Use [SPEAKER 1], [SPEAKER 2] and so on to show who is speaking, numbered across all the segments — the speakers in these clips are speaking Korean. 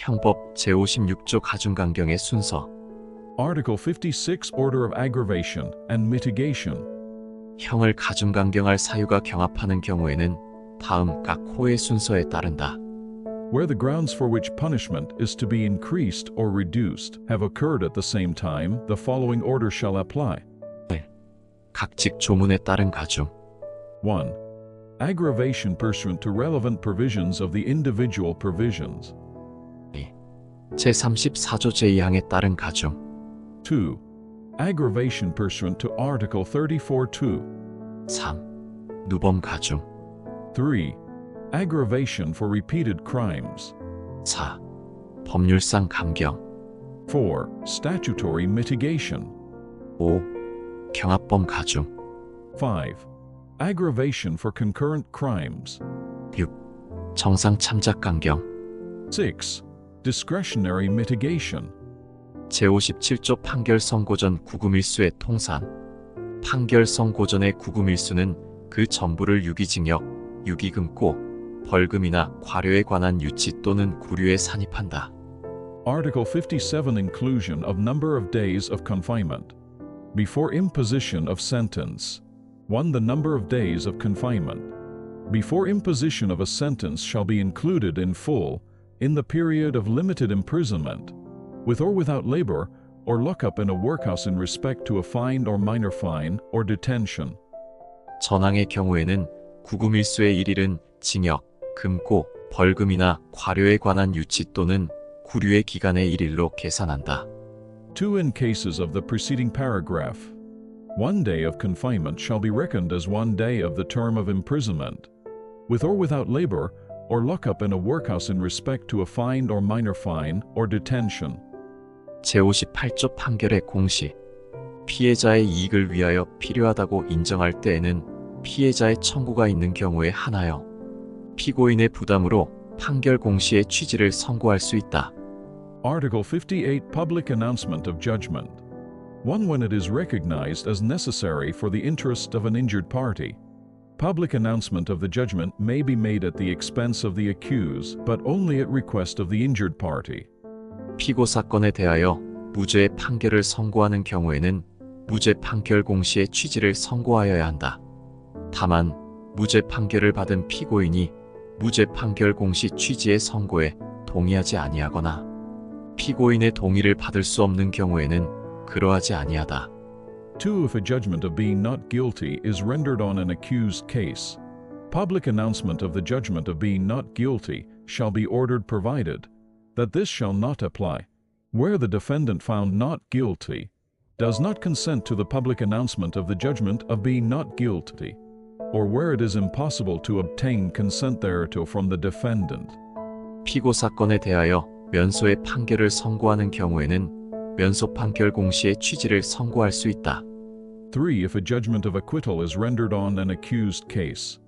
[SPEAKER 1] 형법 제56조 가중강경의 순서
[SPEAKER 2] Article 56 Order of Aggravation and Mitigation.
[SPEAKER 1] 형을 가중강경할 사유가 경합하는 경우에는 다음 각 호의 순서에 따른다.
[SPEAKER 2] Where the grounds for which punishment is to be increased or reduced have occurred at the same time, the following order shall apply.
[SPEAKER 1] 각직 조문에 따른 가중
[SPEAKER 2] 1. Aggravation pursuant to relevant provisions of the individual provisions.
[SPEAKER 1] 제34조 제2항에 따른 가중
[SPEAKER 2] 2. Aggravation pursuant to Article 34.2.
[SPEAKER 1] 3. 누범 가중
[SPEAKER 2] 3. Aggravation for repeated crimes.
[SPEAKER 1] 4. 법률상 감경
[SPEAKER 2] 4. Statutory mitigation.
[SPEAKER 1] 5. 경합범 가중
[SPEAKER 2] 5. Aggravation for concurrent crimes.
[SPEAKER 1] 6. 정상 참작 강경
[SPEAKER 2] 6. Discretionary mitigation.
[SPEAKER 1] 제57조 판결 선고전 구금일수의 통산 판결 선고전의 구금일수는 그 전부를 유기징역, 유기금고, 벌금이나 과료에 관한 유치 또는 구류에 산입한다.
[SPEAKER 2] Article 57 Inclusion of number of days of confinement. Before imposition of sentence. 1. The number of days of confinement. Before imposition of a sentence shall be included in full in the period of limited imprisonment, with or without labor, or lockup in a workhouse in respect to a fine or minor fine or detention.
[SPEAKER 1] 전항의 경우에는 구금일수의 일일은 징역, 금고, 벌금이나 과료에 관한 유치 또는 구류의 기간의 일일로 계산한다.
[SPEAKER 2] 2. In cases of the preceding paragraph, one day of confinement shall be reckoned as one day of the term of imprisonment, with or without labor, or lockup in a workhouse in respect to a fine or minor fine or detention.
[SPEAKER 1] 제58조 판결의 공시 피해자의 이익을 위하여 필요하다고 인정할 때에는 피해자의 청구가 있는 경우에 하나여 피고인의 부담으로 판결 공시의 취지를 선고할 수 있다.
[SPEAKER 2] Article 58 Public Announcement of Judgment. 1. When it is recognized as necessary for the interest of an injured party. Public announcement of the judgment may be made at the expense of the accused, but only at request of the injured party.
[SPEAKER 1] 피고 사건에 대하여 무죄의 판결을 선고하는 경우에는 무죄 판결 공시의 취지를 선고하여야 한다. 다만 무죄 판결을 받은 피고인이 무죄 판결 공시 취지의 선고에 동의하지 아니하거나 피고인의 동의를 받을 수 없는 경우에는 그러하지 아니하다.
[SPEAKER 2] 2. If a judgment of being not guilty is rendered on an accused case, public announcement of the judgment of being not guilty shall be ordered provided that this shall not apply where the defendant found not guilty does not consent to the public announcement of the judgment of being not guilty, or where it is impossible to obtain consent thereto from the defendant.
[SPEAKER 1] 피고 사건에 대하여 면소의 판결을 선고하는 경우에는 면소 판결 공시의 취지를 선고할 수 있다.
[SPEAKER 2] 3. If a judgment of acquittal is rendered on an accused case,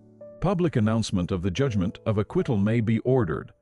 [SPEAKER 2] public announcement of the judgment of acquittal may be ordered,